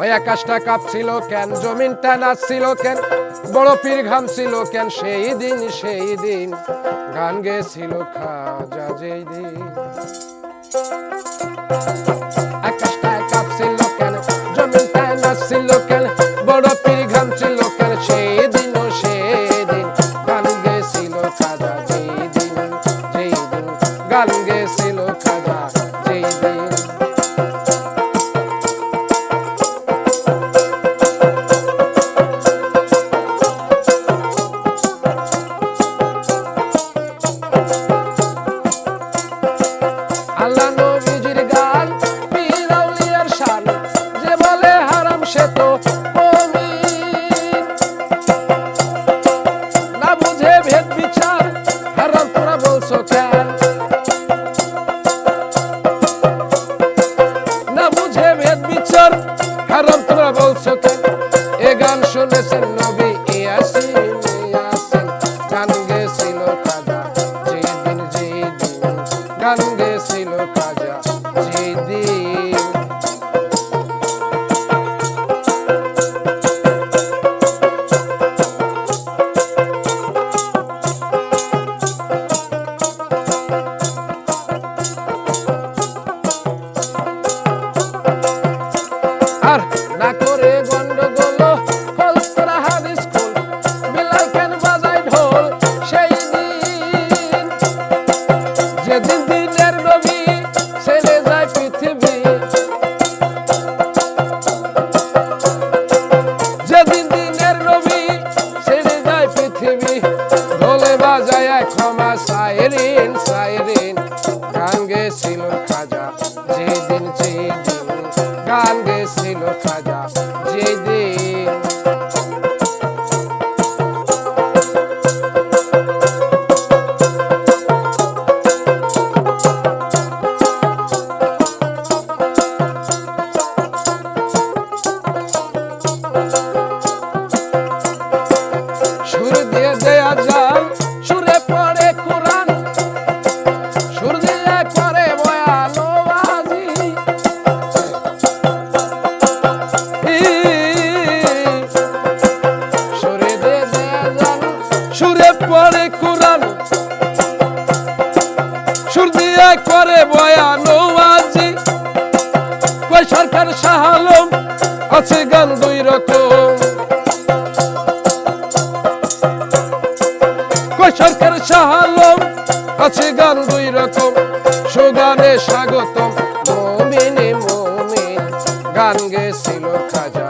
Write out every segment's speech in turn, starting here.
ওই আকাশটা কাঁপছিল কেন? জমিনটা নাচছিল কেন? বড় পীর ঘামছিল কেন? সেই দিন সেই দিন গান গেছিল খাজা যেই দিন। সাইরিন গান গেছিল খাজা যেদিন যেদিন গান গেছিল খাজা যেদিন। সুর দিয়ে দেয়া যান সুরে পড়ে কোরআন। সুর দিয়ে করে বয়ানো বাজি কই সরকার শাহ আলম, আছে গান দুই রকম। কই সরকার শাহ আলম, আছে গান দুই রকম। সুগানে স্বাগতম, মমিনে, মমিন, গান গেছিল খাজা,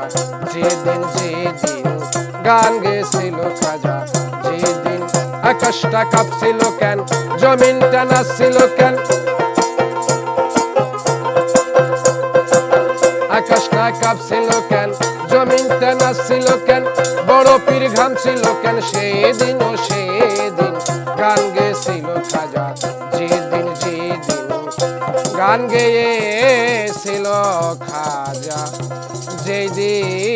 যেদিন যেদিন গান গেছিল খাজা। আকাশটা কাঁপছিল কেন? জমিনটা নাচছিল কেন? আকাশটা কাঁপছিল কেন? জমিনটা নাচছিল কেন? বড় পীর ঘামছিল কেন? সেদিন ও সেদিন গান গেছিল খাজা, যেদিন যেদিন গান গেয়েছিল খাজা, যেদিন